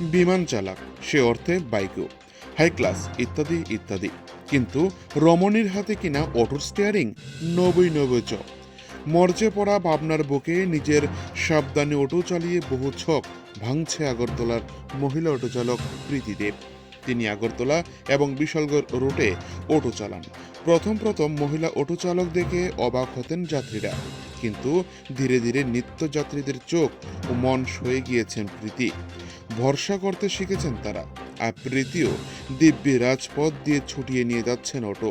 বিমান চালক, সে অর্থে বাইকও হাই ক্লাস ইত্যাদি ইত্যাদি। কিন্তু রমণীর হাতে কিনা অটোর স্টিয়ারিং নবই নবই চ মরচে পড়া ভাবনার বুকে নিজের সাবধানে অটো চালিয়ে বহু ছক ভাঙছে আগরতলার মহিলা অটো চালক প্রীতিদেব। তিনি আগরতলা এবং বিশালগড় রুটে অটো চালান। প্রথম প্রথম মহিলা অটো চালক দেখে অবাক হতেন যাত্রীরা। কিন্তু ধীরে ধীরে নিত্য যাত্রীদের চোখ ও মন সয়ে গিয়েছেন প্রীতি। ভরসা করতে শিখেছেন তারা, আর প্রীতিও দিব্যি রাজপথ দিয়ে ছুটিয়ে নিয়ে যাচ্ছেন অটো।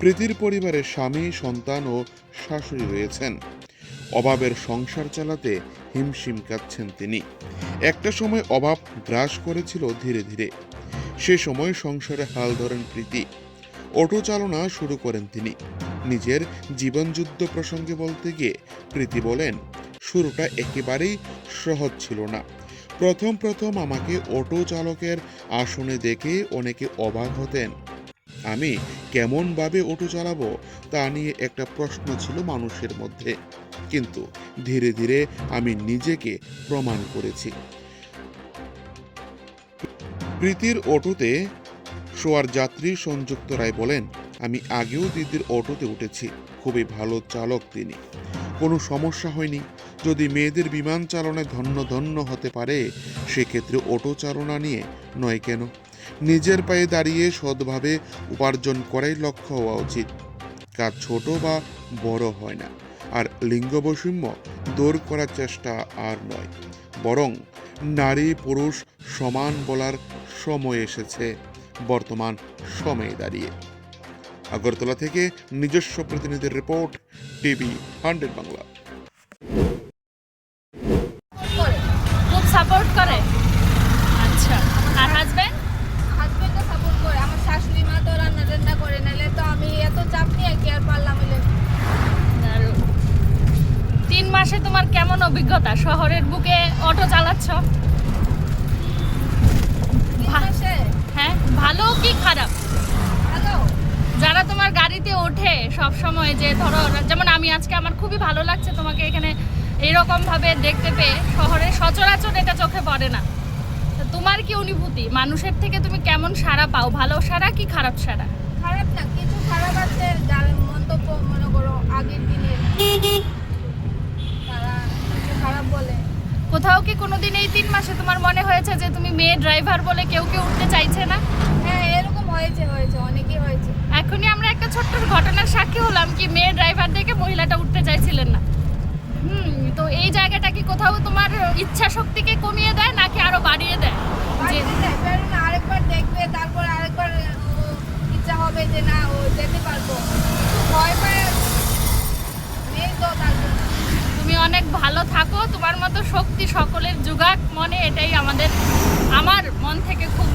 প্রীতির পরিবারে স্বামী, সন্তান ও শাশুড়ি রয়েছেন। অভাবের সংসার চালাতে হিমশিম কাচ্ছেন তিনি। একটা সময় অভাব গ্রাস করেছিল ধীরে ধীরে। সে সময় সংসারে হাল ধরেন প্রীতি। অটো চালনা শুরু করেন তিনি। নিজের জীবনযুদ্ধ প্রসঙ্গে বলতে গিয়ে প্রীতি বলেন, শুরুটা একেবারেই সহজ ছিল না। প্রথম প্রথম আমাকে অটো চালকের আসনে দেখে অনেকে অবাক হতেন। আমি কেমনভাবে অটো চালাবো তা নিয়ে একটা প্রশ্ন ছিল মানুষের মধ্যে। কিন্তু ধীরে ধীরে আমি নিজেকে প্রমাণ করেছি। প্রীতির অটোতে শোয়ার যাত্রী সংযুক্ত রায় বলেন, আমি আগেও দিদির অটোতে উঠেছি। খুবই ভালো চালক তিনি। কোনো সমস্যা হয়নি। যদি মেয়েদের বিমান চালনায় ধন্য ধন্য হতে পারে, সেক্ষেত্রে অটো চালনা নিয়ে নয় কেন? নিজের পায়ে দাঁড়িয়ে সৎভাবে উপার্জন করাই লক্ষ্য হওয়া উচিত। কাজ ছোট বা বড় হয় না, আর লিঙ্গ বৈষম্য দূর করার চেষ্টা আর নয়। বরং নারী পুরুষ সমান বলার সময় এসেছে, বর্তমান সময়ে দাঁড়িয়ে। আগরতলা থেকে নিজস্ব প্রতিনিধির report, TV hundred Bangla. Support করে। আচ্ছা। আর হাজবেন্ড হাজবেন্ডও সাপোর্ট করে। আমার শাশুড়ি মা তো রান্না টান্না করে নাহলে তো আমি এত চাপ নিয়ে কি আর পারলাম তিন মাসে তোমার কেমন অভিজ্ঞতা? শহরের বুকে অটো চালাচ্ছ? হ্যাঁ ভালো কি খারাপ? যারা তোমার গাড়িতে ওঠে সব সময় যে ধরো যেমন আমি আজকে আমার খুবই ভালো লাগছে তোমাকে এখানে এইরকম ভাবে দেখতে পেয়ে শহরে সচরাচর এটা চোখে পড়ে না। তোমার কি অনুভূতি? মানুষের থেকে তুমি কেমন সাড়া পাও? ভালো সাড়া কি খারাপ সারা খারাপ না কিছু খারাপ আছে যার মন্তব্য মনে করো আগের দিনের। তারা কিছু খারাপ বলে। কোথাও কি কোনোদিন এই তিন মাসে তোমার মনে হয়েছে যে তুমি মেয়ে ড্রাইভার বলে কেউ কেউ উঠতে চাইছে না? হ্যাঁ এরকম হয়েছে হয়েছে অনেকেই হয়েছে। এখনই আমরা একটা ছোট্ট ঘটনার সাক্ষী হলাম কি মেয়ে ড্রাইভার দেখে মহিলাটা উঠতে চাইছিলেন না হুম তো এই জায়গাটা কি কোথাও তোমার ইচ্ছা শক্তিকে কমিয়ে দেয় নাকি আরও বাড়িয়ে দেয়? আরেকবার দেখবে তারপর আরেকবার ইচ্ছা হবে যে না ও যেতে পারব। ভয় পায় নেই তো তুমি অনেক ভালো থাকো তোমার মতো শক্তি সকলের যুগাক মনে এটাই আমাদের আমার মন থেকে খুব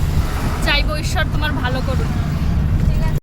চাইব ঈশ্বর তোমার ভালো করুন